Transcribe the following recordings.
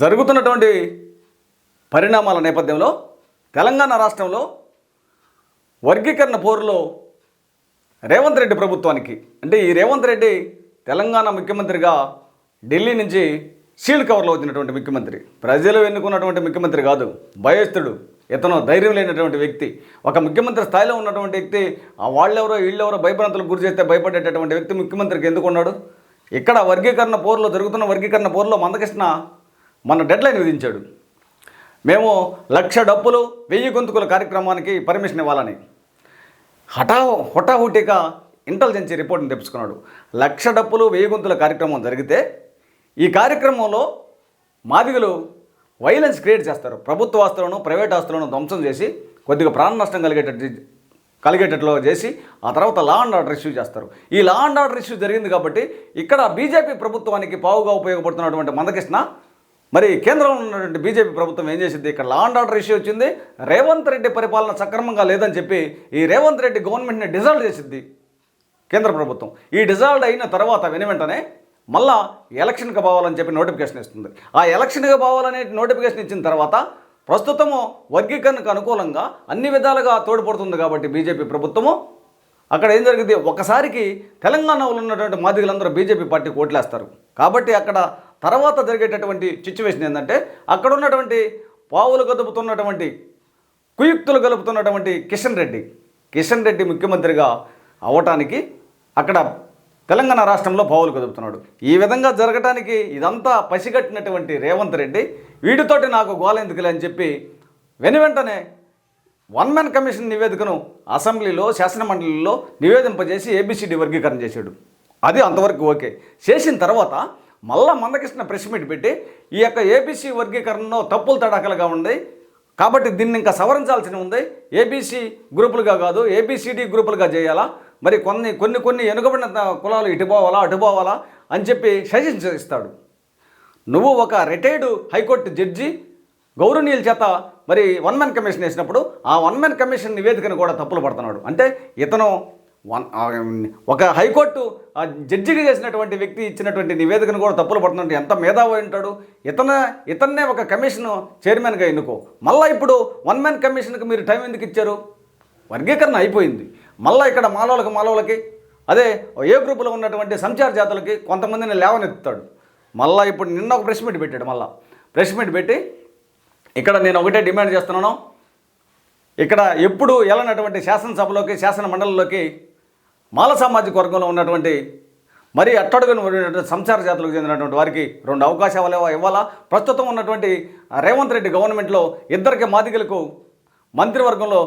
జరుగుతున్నటువంటి పరిణామాల నేపథ్యంలో తెలంగాణ రాష్ట్రంలో వర్గీకరణ పోరులో రేవంత్ రెడ్డి ప్రభుత్వానికి అంటే ఈ రేవంత్ రెడ్డి తెలంగాణ ముఖ్యమంత్రిగా ఢిల్లీ నుంచి షీల్డ్ కవర్లో వచ్చినటువంటి ముఖ్యమంత్రి. ప్రజలు ఎన్నుకున్నటువంటి ముఖ్యమంత్రి కాదు భయస్థుడు ఇతను ధైర్యం లేనటువంటి వ్యక్తి. ఒక ముఖ్యమంత్రి స్థాయిలో ఉన్నటువంటి వ్యక్తి ఆ వాళ్ళెవరో వీళ్ళెవరో భయభ్రాంతులకు గురి చేస్తే భయపడేటటువంటి వ్యక్తి ముఖ్యమంత్రికి ఎందుకున్నాడు ఇక్కడ వర్గీకరణ పోరులో జరుగుతున్న వర్గీకరణ పోరులో మందకృష్ణ మన డెడ్లైన్ విధించాడు. మేము లక్ష డప్పులు వెయ్యి గొంతుకుల కార్యక్రమానికి పర్మిషన్ ఇవ్వాలని. హఠా హుటాహుటిగా ఇంటెలిజెన్సీ రిపోర్ట్ని తెప్పించుకున్నాడు. లక్ష డప్పులు వెయ్యి గొంతుల కార్యక్రమం జరిగితే ఈ కార్యక్రమంలో మాదిగలు వైలెన్స్ క్రియేట్ చేస్తారు. ప్రభుత్వ ఆస్తులను ప్రైవేట్ ఆస్తులను ధ్వంసం చేసి కొద్దిగా ప్రాణ నష్టం కలిగేటట్టు కలిగేటట్లు చేసి ఆ తర్వాత లా అండ్ ఆర్డర్ ఇష్యూ చేస్తారు. ఈ లా అండ్ ఆర్డర్ ఇష్యూ జరిగింది కాబట్టి ఇక్కడ బీజేపీ ప్రభుత్వానికి పావుగా ఉపయోగపడుతున్నటువంటి మందకృష్ణ మరి కేంద్రంలో ఉన్నటువంటి బీజేపీ ప్రభుత్వం ఏం చేసింది? ఇక్కడ లా అండ్ ఆర్డర్ ఇష్యూ వచ్చింది. రేవంత్ రెడ్డి పరిపాలన సక్రమంగా లేదని చెప్పి ఈ రేవంత్ రెడ్డి గవర్నమెంట్ని డిజాల్వ్ చేసింది కేంద్ర ప్రభుత్వం. ఈ డిజాల్వ్ అయిన తర్వాత వెను వెంటనే మళ్ళా ఎలక్షన్కి పోవాలని చెప్పి నోటిఫికేషన్ ఇస్తుంది. ఆ ఎలక్షన్కి పోవాలనే నోటిఫికేషన్ ఇచ్చిన తర్వాత ప్రస్తుతము వర్గీకరణకు అనుకూలంగా అన్ని విధాలుగా తోడ్పడుతుంది కాబట్టి బీజేపీ ప్రభుత్వము. అక్కడ ఏం జరిగింది? ఒకసారికి తెలంగాణలో ఉన్నటువంటి మాదిగలందరూ బీజేపీ పార్టీకి ఓట్లేస్తారు. కాబట్టి అక్కడ తర్వాత జరిగేటటువంటి సిచ్యువేషన్ ఏంటంటే అక్కడ ఉన్నటువంటి పావులు కదుపుతున్నటువంటి కుయుక్తులు కలుపుతున్నటువంటి కిషన్ రెడ్డి. కిషన్ రెడ్డి ముఖ్యమంత్రిగా అవటానికి అక్కడ తెలంగాణ రాష్ట్రంలో పావులు కదుపుతున్నాడు ఈ విధంగా జరగటానికి ఇదంతా పసిగట్టినటువంటి రేవంత్ రెడ్డి వీటితోటి నాకు గోలెందుకులే అని చెప్పి వెను వెంటనే వన్ మ్యాన్ కమిషన్ నివేదికను అసెంబ్లీలో శాసనమండలిలో నివేదింపజేసి ఏబిసిడి వర్గీకరణ చేశాడు. అది అంతవరకు ఓకే. చేసిన తర్వాత మళ్ళా మందకృష్ణ ప్రెస్ మీట్ పెట్టి ఈ యొక్క ఏబీసీ వర్గీకరణలో తప్పులు తడాకలుగా ఉంది కాబట్టి దీన్ని ఇంకా సవరించాల్సి ఉంది. ఏబీసీ గ్రూపులుగా కాదు ఏబిసిడి గ్రూపులుగా చేయాలా? మరి కొన్ని కొన్ని కొన్ని వెనుకబడిన కులాలు ఇటు పోవాలా అటు పోవాలా అని చెప్పి సజెషన్ ఇస్తాడు. నువ్వు ఒక రిటైర్డ్ హైకోర్టు జడ్జి గౌరవనీయుల చేత మరి వన్ మ్యాన్ కమిషన్ వేసినప్పుడు ఆ వన్ మ్యాన్ కమిషన్ నివేదికను కూడా తప్పులు పడుతున్నాడు. అంటే ఇతను వన్ ఒక హైకోర్టు ఆ జడ్జిగా చేసినటువంటి వ్యక్తి ఇచ్చినటువంటి నివేదికను కూడా తప్పులు పడుతున్నట్టు ఎంత మేధావి ఉంటాడు? ఇతన ఇతన్నే ఒక కమిషన్ చైర్మన్గా ఎన్నుకో. మళ్ళీ ఇప్పుడు వన్ మ్యాన్ కమిషన్కి మీరు టైం ఎందుకు ఇచ్చారు? వర్గీకరణ అయిపోయింది. మళ్ళీ ఇక్కడ మానవులకు మానవులకి అదే ఏ గ్రూపులో ఉన్నటువంటి సంచార జాతులకి కొంతమందిని లేవనెత్తుతాడు. మళ్ళీ ఇప్పుడు నిన్న ఒక ప్రెస్ మీట్ పెట్టాడు మళ్ళీ. ప్రెస్ మీట్ పెట్టి ఇక్కడ నేను ఒకటే డిమాండ్ చేస్తున్నాను. ఇక్కడ ఎప్పుడు వెళ్ళనటువంటి శాసనసభలోకి శాసన మండలిలోకి మాల సామాజిక వర్గంలో ఉన్నటువంటి మరి అట్టడుగునటువంటి సంచార జాతులకు చెందినటువంటి వారికి రెండు అవకాశాలు ఇవ్వాలా? ప్రస్తుతం ఉన్నటువంటి రేవంత్ రెడ్డి గవర్నమెంట్లో ఇద్దరికి మాదిగలకు మంత్రివర్గంలో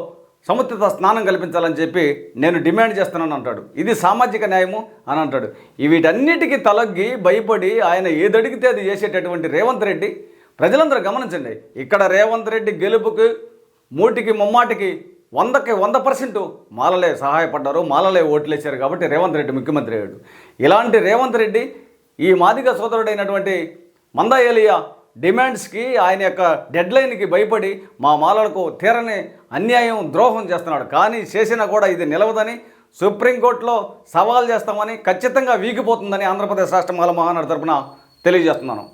సముచిత స్నానం కల్పించాలని చెప్పి నేను డిమాండ్ చేస్తున్నాను అంటాడు. ఇది సామాజిక న్యాయము అని అంటాడు. వీటన్నిటికీ తలగ్గి భయపడి ఆయన ఏదడిగితే అది చేసేటటువంటి రేవంత్ రెడ్డి ప్రజలందరూ గమనించండి. ఇక్కడ రేవంత్ రెడ్డి గెలుపుకి మూటికి ముమ్మాటికి వందకి వంద పర్సెంట్ మాలలే సహాయపడ్డారు మాలలే ఓట్లేశారు కాబట్టి రేవంత్ రెడ్డి ముఖ్యమంత్రి అయ్యాడు. ఇలాంటి రేవంత్ రెడ్డి ఈ మాదిగ సోదరుడైనటువంటి మందా ఏలియా డిమాండ్స్కి ఆయన యొక్క డెడ్లైన్కి భయపడి మా మాలలకు తీరని అన్యాయం ద్రోహం చేస్తున్నాడు. కానీ చేసినా కూడా ఇది నిలవదని సుప్రీంకోర్టులో సవాల్ చేస్తామని ఖచ్చితంగా వీగిపోతుందని ఆంధ్రప్రదేశ్ రాష్ట్ర మాల మహానాడు తరపున తెలియజేస్తున్నాను.